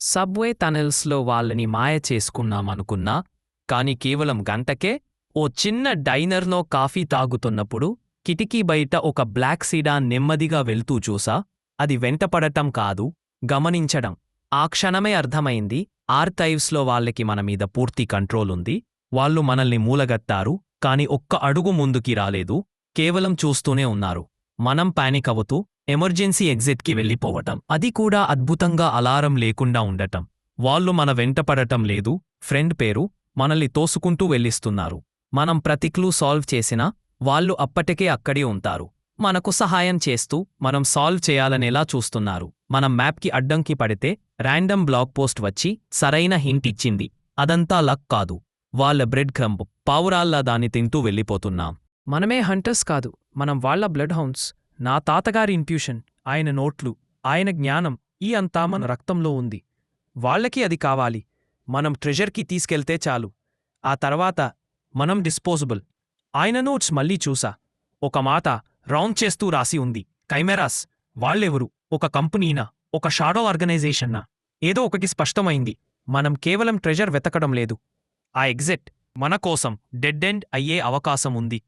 Subway టనెల్స్లో వాళ్ళని మాయ చేసుకున్నామనుకున్నా కాని కేవలం గంటకే ఓ చిన్న డైనర్లో కాఫీ తాగుతున్నప్పుడు కిటికీ బయట ఒక బ్లాక్ సీడాన్ నెమ్మదిగా వెళ్తూ చూసా అది వెంటపడటం కాదు గమనించడం. ఆ క్షణమే అర్థమైంది ఆర్కైవ్స్లో వాళ్ళకి మన మీద పూర్తి కంట్రోల్ ఉంది వాళ్ళు మనల్ని మూలగత్తారు కాని ఒక్క అడుగు ముందుకి రాలేదు కేవలం చూస్తూనే ఉన్నారు. మనం పానిక్ అవుతూ ఎమర్జెన్సీ ఎగ్జిట్కి వెళ్ళిపోవటం. అది కూడా అద్భుతంగా అలారం లేకుండా ఉండటం. వాళ్ళు మన వెంటపడటం లేదు. ఫ్రెండ్ పేరు మనల్ని తోసుకుంటూ వెళ్ళిస్తున్నారు. మనం ప్రతి క్లూ సాల్వ్ చేసినా వాళ్ళు అప్పటికే అక్కడే ఉంటారు. మనకు సహాయం చేస్తూ మనం సాల్వ్ చేయాలనేలా చూస్తున్నారు. మనం మ్యాప్కి అడ్డంకి పడితే ర్యాండమ్ బ్లాగ్ పోస్ట్ వచ్చి సరైన హింట్ ఇచ్చింది. అదంతా లక్ కాదు. వాళ్ళ బ్రెడ్ క్రంబ్ పావురాల్లా దాన్ని తింటూ వెళ్ళిపోతున్నాం. మనమే హంటర్స్ కాదు. మనం వాళ్ళ బ్లడ్ హౌన్స్ నా తాతగారి ఇంట్యూషన్ ఆయన నోట్లు ఆయన జ్ఞానం ఈ అంతా మన రక్తంలో ఉంది. వాళ్ళకి అది కావాలి. మనం ట్రెజర్కి తీసుకెళ్తే చాలు. ఆ తర్వాత మనం డిస్పోజబుల్ ఆయన నోట్స్ మళ్ళీ చూసా. ఒక మాట రౌండ్ చేస్తూ రాసి ఉంది. కైమెరాస్ వాళ్ళెవరు? ఒక కంపెనీనా? ఒక షాడో ఆర్గనైజేషన్నా ఏదో ఒకటి స్పష్టమైంది. మనం కేవలం ట్రెజర్ వెతకడం లేదు. ఆ ఎగ్జిట్ మన కోసం డెడ్ ఎండ్ అయ్యే అవకాశం ఉంది.